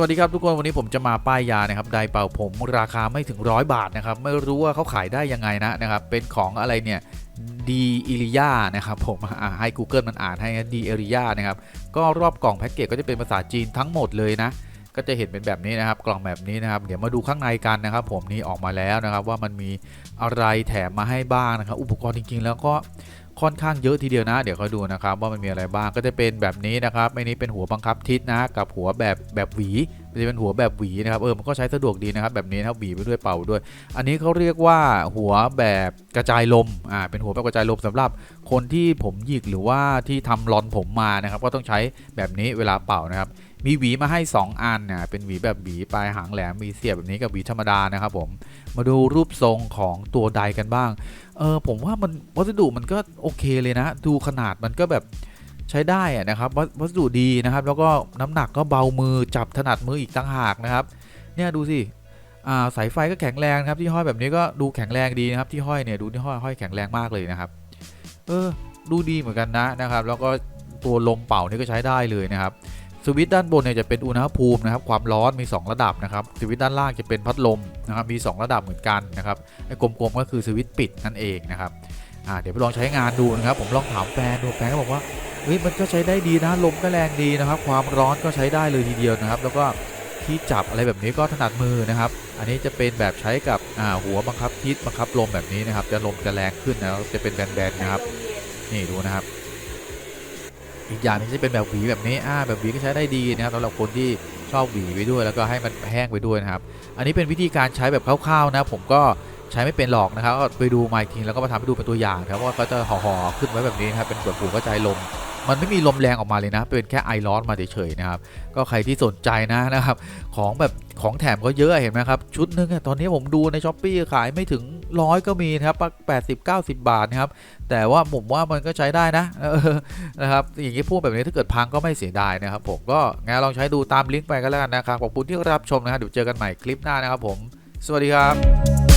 วัสดีครับทุกคนวันนี้ผมจะมาป้ายยานะครับไดเป่าผมราคาไม่ถึงร้อยบาทนะครับไม่รู้ว่าเขาขายได้ยังไงนะนะครับเป็นของอะไรเนี่ยดีอิริยานะครับผมให้ Google มันอ่านให้ดีเอริยานะครับก็รอบกล่องแพ็กเกจก็จะเป็นภาษาจีนทั้งหมดเลยนะก็จะเห็นเป็นแบบนี้นะครับกล่องแบบนี้นะครับเดี๋ยวมาดูข้างในกันนะครับ ผมนี่ออกมาแล้วนะครับว่ามันมีอะไรแถมมาให้บ้างนะครับอุปกรณ์จริง ๆ แล้วก็ ค่อนข้างเยอะทีเดียวนะ เดี๋ยวเขาดูนะครับว่ามันมีอะไรบ้างก็จะเป็นแบบนี้นะครับไม่นี้เป็นหัวบังคับทิศนะ กับหัวแบบแบบหวี จะเป็นหัวแบบหวีนะครับเออมันก็ใช้สะดวกดีนะครับแบบนี้นะครับหวีไปด้วยเป่าด้วย อันนี้เขาเรียกว่าหัวแบบกระจายลมอ่าเป็นหัวแบบกระจายลมสำหรับคนที่ผมหยิกหรือว่าที่ทำรอนผมมานะครับก็ต้องใช้แบบนี้เวลาเป่านะครับมีหวีมาให้ 2 อันเนี่ยเป็นหวีแบบหวีปลายหางแหลมมีเสียบแบบนี้กับหวีธรรมดานะครับผมมาดูรูปทรงของตัวไดกันบ้างเออผมว่ามันวัสดุมันก็โอเคเลยนะ ดูขนาดมันก็แบบ ใช้ได้นะครับวัสดุดีนะครับ แล้วก็น้ำหนักก็เบามือจับถนัดมืออีกต่างหากนะครับ เนี่ยดูสิสายไฟก็แข็งแรงครับที่ห้อยแบบนี้ก็ดูแข็งแรงดีนะครับที่ห้อยเนี่ยดูที่ห้อยห้อยแข็งแรงมากเลยนะครับ เออดูดีเหมือนกันนะนะครับ แล้วก็ตัวลมเป่านี่ก็ใช้ได้เลยนะครับสวิตด้านบนเนี่ยจะเป็นอุณหภูมินะครับความร้อนมี 2 ระดับนะครับสวิตด้านล่างจะเป็นพัดลมนะครับมี 2 ระดับเหมือนกันนะครับไอ้กลมๆก็คือสวิตปิดนั่นเองนะครับเดี๋ยวไปลองใช้งานดูนะครับผมลองถามแฟนดูแฟนก็บอกว่า ฮ้ยมันก็ใช้ได้ดีนะลมก็แรงดีนะครับ ความร้อนก็ใช้ได้เลยทีเดียวนะครับ แล้วก็ที่จับอะไรแบบนี้ก็ถนัดมือนะครับ อันนี้จะเป็นแบบใช้กับหัวบังคับทิศบังคับลมแบบนี้นะครับ จะลมจะแรงขึ้นนะจะเป็นแบนๆนะครับ นี่ดูนะครับ อีกอย่างนึงจะเป็นแบบหวีแบบนี้อ่าแบบหวีก็ใช้ได้ดีนะครับสำหรับคนที่ชอบหวีไปด้วย แล้วก็ให้มันแห้งไปด้วยนะครับ อันนี้เป็นวิธีการใช้แบบคร่าวๆนะ ผมก็ใช้ไม่เป็นหรอกนะครับ ไปดูมาอีกทีแล้วก็มาทำให้ดูเป็นตัวอย่างนะครับว่าเขาจะห่อๆขึ้นไว้แบบนี้นะครับเป็นแบบหูกระจายลม มันไม่มีลมแรงออกมาเลยนะ เป็นแค่ไอร้อนมาเฉยๆนะครับ ก็ใครที่สนใจนะนะครับ ของแบบของแถมก็เยอะเห็นไหมครับ ชุดหนึงอะตอนนี้ผมดูในช้อปปีขายไม่ถึงร้อยก็มีนะครับแปดสิบเก้าสิบบาทนะครับ แต่ว่าผมว่ามันก็ใช้ได้นะนะครับ อย่างนี้พูดแบบนี้ถ้าเกิดพังก็ไม่เสียดายนะครับ ผมก็งั้นลองใช้ดูตามลิงก์ไปก็แล้วกันนะครับ ขอบคุณที่รับชมนะครับเดี๋ยวเจอกันใหม่คลิปหน้านะครับผม สวัสดีครับ